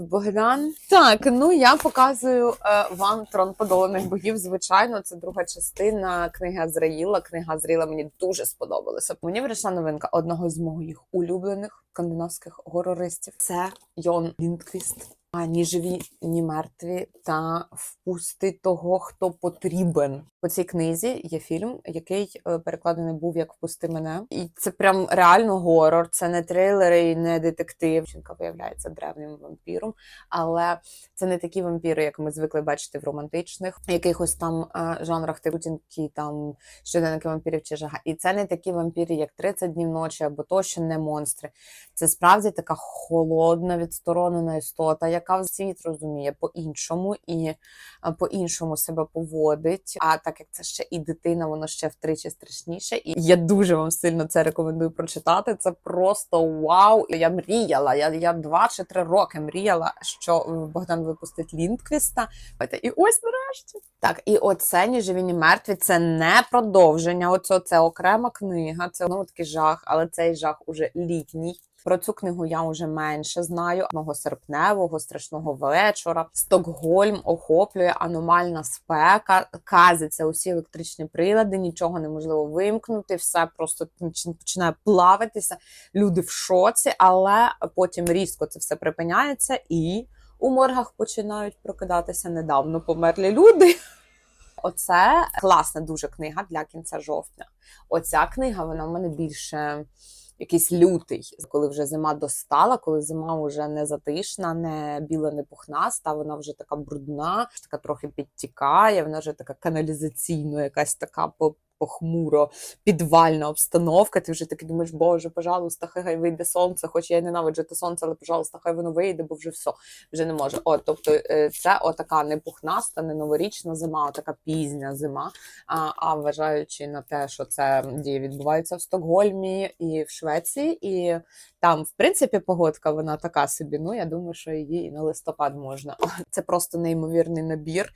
Богдан. Так, ну я показую е, вам трон подоланих богів. Звичайно, це друга частина книги Азраїла. Книга Азраїла мені дуже сподобалася. Мені прийшла новинка одного з моїх улюблених скандинавських горористів. Це Йон Ліндквіст. А ні живі, ні мертві, та впусти того, хто потрібен. По цій книзі є фільм, який е, перекладений був як Впусти мене, і це прям реально горор. Це не трилери і не детектив. Жінка виявляється древнім вампіром, але це не такі вампіри, як ми звикли бачити в романтичних якихось там е, жанрах типутінки, там щоденники вампірів чи жага. І це не такі вампіри, як 30 днів ночі, або то, що не монстри. Це справді така холодна, відсторонена істота, яка світ розуміє по-іншому і по-іншому себе поводить. А так як це ще і дитина, воно ще втричі страшніше. І я дуже вам сильно це рекомендую прочитати. Це просто вау! Я мріяла. Я, я два чи три роки мріяла, що Богдан випустить Ліндквіста. І ось нарешті. Так, і оце ні живі, ні мертві. Це не продовження. Оце це окрема книга. Це знову такий жах, але цей жах уже літній. Про цю книгу я вже менше знаю. Мого серпневого страшного вечора. Стокгольм охоплює аномальна спека, казиться усі електричні прилади, нічого неможливо вимкнути, все просто починає плавитися. Люди в шоці, але потім різко це все припиняється, і у моргах починають прокидатися недавно померлі люди. Оце класна дуже книга для кінця жовтня. Оця книга вона в мене більше якийсь лютий, коли вже зима достала, коли зима вже не затишна, не біла, не пухнаста, вона вже така брудна, така трохи підтікає, вона вже така каналізаційно, якась така похмуро підвальна обстановка. Ти вже такий думаєш, боже, пожалуйста, хай вийде сонце, хоч я ненавиджу те сонце, але пожалуйста, хай воно вийде, бо вже все, вже не може. От, тобто, е, це отака не пухнаста, не новорічна зима, отака пізня зима. А, а вважаючи на те, що це дії відбувається в Стокгольмі і в Швеції, і там, в принципі, погодка вона така собі. Ну я думаю, що її і на листопад можна. Це просто неймовірний набір.